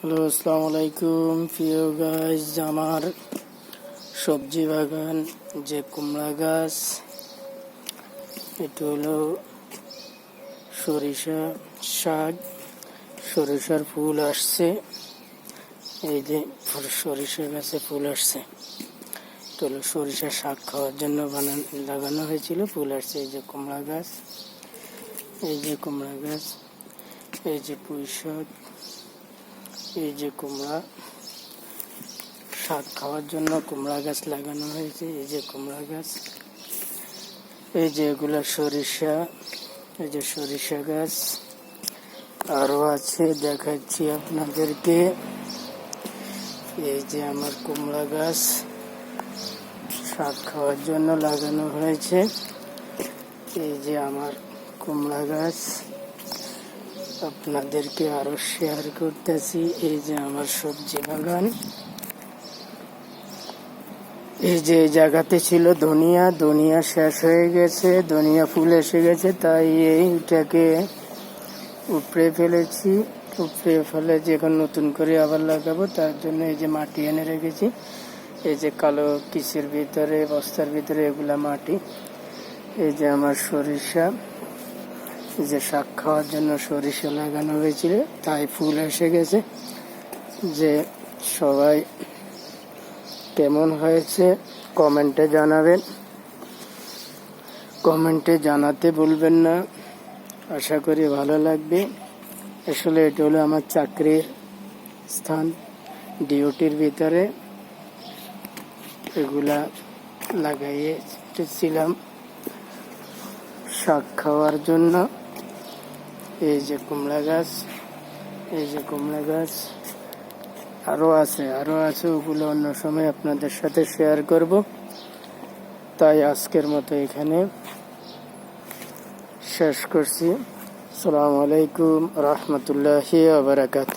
Hello, আসসালামু আলাইকুম। প্রিয় গাছ আমার সবজি বাগান, যে কুমড়া গাছ, এটা হলো সরিষা শাক। সরিষার ফুল আসছে। এই যে সরিষা গাছে ফুল আসছে। এটা হলো সরিষা শাক খাওয়ার জন্য বানান লাগানো হয়েছিল। ফুল আসছে। এই যে কুমড়া গাছ। এই যে কুমড়া গাছ। এই যে পুঁই শাক। এই যে কুমড়া শাক খাওয়ার জন্য কুমড়া গাছ লাগানো হয়েছে, এই যে কুমড়া গাছ, এই যে এগুলো সরিষা, এই যে সরিষা গাছ আরও আছে, দেখাচ্ছি আপনাদেরকে। এই যে আমার কুমড়া গাছ শাক খাওয়ার জন্য লাগানো হয়েছে। এই যে আমার কুমড়া গাছ। আপনাদেরকে আরও শেয়ার করতেছি। এই যে আমার সবজি বাগান। এই যে জায়গাতে ছিল ধনিয়া। ধনিয়া শেষ হয়ে গেছে। ধনিয়া ফুল এসে গেছে, তাই এইটাকে উপড়ে ফেলেছি। উপড়ে ফেলে যে এখন নতুন করে আবার লাগাবো, তার জন্য এই যে মাটি এনে রেখেছি। এই যে কালো কিসের ভিতরে, বস্তার ভিতরে এগুলা মাটি। এই যে আমার সরিষা। যে শাক খাওয়ার জন্য সরিষা লাগানো হয়েছিল, তাই ফুল এসে গেছে। যে সবাই কেমন হয়েছে কমেন্টে জানাবেন। কমেন্টে জানাতে ভুলবেন না। আশা করি ভালো লাগবে। আসলে এটা হলো আমার চাকরির স্থান, ডিউটির ভিতরে। এগুলা লাগাইয়েছিলাম শাক খাওয়ার জন্য। এই যে কুমড়া গাছ, এই যে কুমড়া গাছ, আরও আছে আরও আছে, ওগুলো অন্য সময় আপনাদের সাথে শেয়ার করব। তাই আজকের মতো এখানে শেষ করছি। সালামু আলাইকুম, রহমতুল্লাহি আবরাকাত